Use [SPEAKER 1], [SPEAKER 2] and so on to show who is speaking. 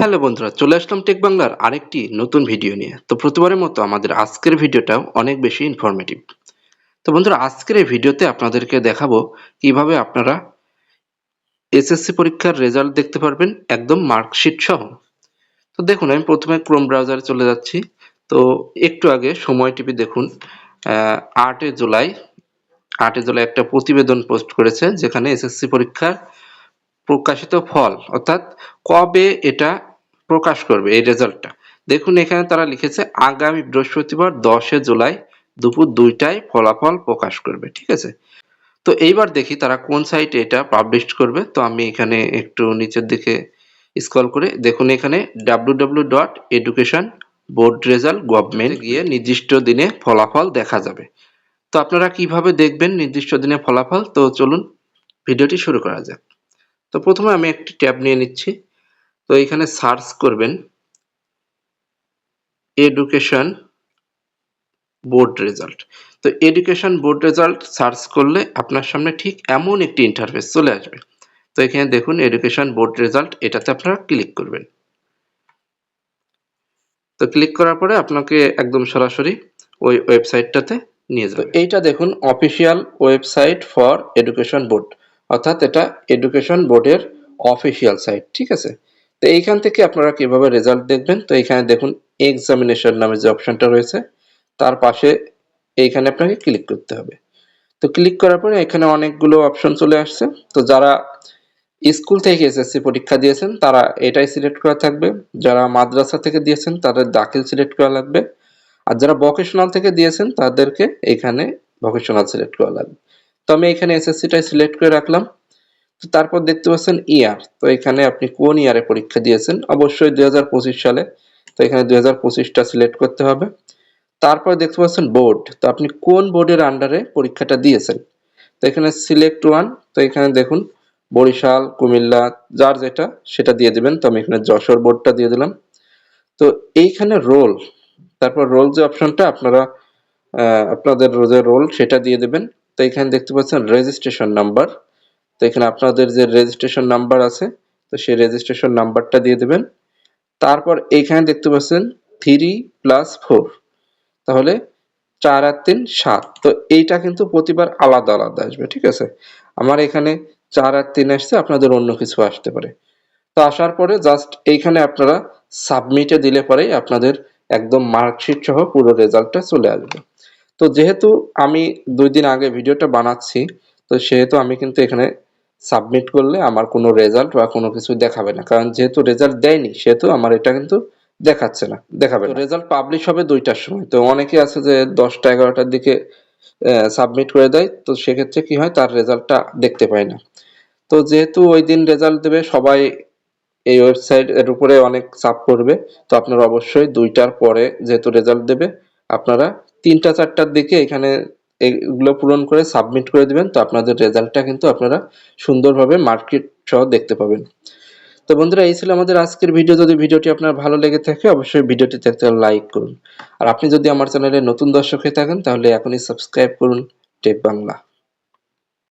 [SPEAKER 1] Hello বন্ধুরা, চলে আসলাম take বাংলার আরেকটি নতুন ভিডিও নিয়ে। তো প্রতিবারের মতো আমাদের আজকের ভিডিওটাও অনেক বেশি ইনফরমেটিভ তো বন্ধুরা, আজকের এই ভিডিওতে আপনাদেরকে দেখাবো কীভাবে আপনারা এসএসসি পরীক্ষার রেজাল্ট দেখতে পারবেন একদম মার্কশিট সহ। তো দেখুন, আমি প্রথমে ক্রোম ব্রাউজারে চলে যাচ্ছি। তো একটু আগে সময় টিপি দেখুন আটই জুলাই আটই জুলাই একটা প্রতিবেদন পোস্ট করেছে, যেখানে এসএসসি পরীক্ষার প্রকাশিত ফল, অর্থাৎ কবে এটা প্রকাশ করবে এই রেজাল্টটা। দেখুন, এখানে তারা লিখেছে, আগামী বৃহস্পতিবার দশে জুলাই দুপুর দুইটায় ফলাফল প্রকাশ করবে, ঠিক আছে? তো এইবার দেখি তারা কোন সাইটে এটা পাবলিশ করবে। তো আমি এখানে একটু নিচের দিকে স্ক্রল করে, দেখুন এখানে W dot education board result government গিয়ে নির্দিষ্ট দিনে ফলাফল দেখা যাবে। তো আপনারা কীভাবে দেখবেন নির্দিষ্ট দিনে ফলাফল? তো চলুন, ভিডিওটি শুরু করা যাক। তো প্রথমে আমি একটি ট্যাব নিয়ে নিচ্ছি। তো এখানে সার্চ করবেন এডুকেশন বোর্ড রেজাল্ট। তো এডুকেশন বোর্ড রেজাল্ট সার্চ করলে আপনার সামনে ঠিক এমন একটি ইন্টারফেস চলে আসবে। তো এখানে দেখুন এডুকেশন বোর্ড রেজাল্ট, এটাতে আপনারা ক্লিক করবেন। তো ক্লিক করার পরে আপনাকে একদম সরাসরি ওই ওয়েবসাইটটাতে নিয়ে যাবে। এইটা দেখুন official website for education board, অর্থাৎ এটা এডুকেশন বোর্ডের অফিসিয়াল সাইট, ঠিক আছে? তো এইখান থেকে আপনারা কীভাবে রেজাল্ট দেখবেন? তো এখানে দেখুন এক্সামিনেশন নামে যে অপশনটা রয়েছে, তার পাশে এইখানে আপনাকে ক্লিক করতে হবে। তো ক্লিক করার পরে এখানে অনেকগুলো অপশন চলে আসছে। তো যারা স্কুল থেকে এসএসসি পরীক্ষা দিয়েছেন, তারা এটাই সিলেক্ট করা থাকবে। যারা মাদ্রাসা থেকে দিয়েছেন, তাদের দাখিল সিলেক্ট করা লাগবে। আর যারা ভোকেশনাল থেকে দিয়েছেন, তাদেরকে এখানে ভোকেশনাল সিলেক্ট করা লাগবে। তো আমি এখানে এসএসসিটাই সিলেক্ট করে রাখলাম। তো তারপর দেখতে পাচ্ছেন ইয়ার। তো এখানে আপনি কোন ইয়ারে পরীক্ষা দিয়েছেন? অবশ্যই দুই হাজার পঁচিশ সালে। তো এখানে দুই পঁচিশটা সিলেক্ট করতে হবে। তারপর দেখতে পাচ্ছেন বোর্ড তো আপনি কোন বোর্ডের আন্ডারে পরীক্ষাটা দিয়েছেন? তো এখানে সিলেক্ট ওয়ান তো এখানে দেখুন, বরিশাল, কুমিল্লা, যার যেটা, সেটা দিয়ে দিবেন। তো আমি এখানে যশোর বোর্ডটা দিয়ে দিলাম। তো এইখানে রোল তারপর রোল যে অপশনটা আপনারা আপনাদের যে রোল সেটা দিয়ে দেবেন। তো এখানে দেখতে পাচ্ছেন রেজিস্ট্রেশন নাম্বার তো এখানে আপনাদের যে রেজিস্ট্রেশন নাম্বার আছে, তো সেই রেজিস্ট্রেশন নাম্বারটা দিয়ে দেবেন। তারপর এইখানে দেখতে পাচ্ছেন থ্রি প্লাস ফোর তাহলে চার আর তিন, সাত। তো এইটা কিন্তু প্রতিবার আলাদা আলাদা আসবে, ঠিক আছে? আমার এখানে চার আর তিন আসছে, আপনাদের অন্য কিছু আসতে পারে। তো আসার পরে জাস্ট এইখানে আপনারা সাবমিটে দিলে পরেই আপনাদের একদম মার্কশিট সহ পুরো রেজাল্টটা চলে আসবে। তো যেহেতু আমি দুই দিন আগে ভিডিওটা বানাচ্ছি, তো সেহেতু আমি কিন্তু এখানে সাবমিট করলে আমার কোনো রেজাল্ট বা কোনো কিছু দেখাবে না। কারণ যেহেতু রেজাল্ট দেয়নি সেহেতু আমার এটা কিন্তু দেখাচ্ছে না দেখাবে রেজাল্ট পাবলিশ হবে দুইটার সময়। তো অনেকে আছে যে দশটা এগারোটার দিকে সাবমিট করে দেয়। তো সেক্ষেত্রে কি হয়? তার রেজাল্টটা দেখতে পায় না। তো যেহেতু ওই দিন রেজাল্ট দেবে সবাই এই ওয়েবসাইট এর উপরে অনেক চাপ করবে তো আপনারা অবশ্যই দুইটার পরে যেহেতু রেজাল্ট দেবে আপনারা তিনটা চারটার দিকে এখানে এগুলো পূরণ করে সাবমিট করে দিবেন। তো আপনাদের রেজাল্টটা কিন্তু আপনারা সুন্দরভাবে মার্কেট সহ দেখতে পাবেন। তো বন্ধুরা, এই ছিল আমাদের আজকের ভিডিও যদি ভিডিওটি আপনার ভালো লেগে থাকে, অবশ্যই ভিডিওটি দেখতে লাইক করুন। আর আপনি যদি আমার চ্যানেলে নতুন দর্শক হয়ে থাকেন, তাহলে এখনই সাবস্ক্রাইব করুন টেক বাংলা।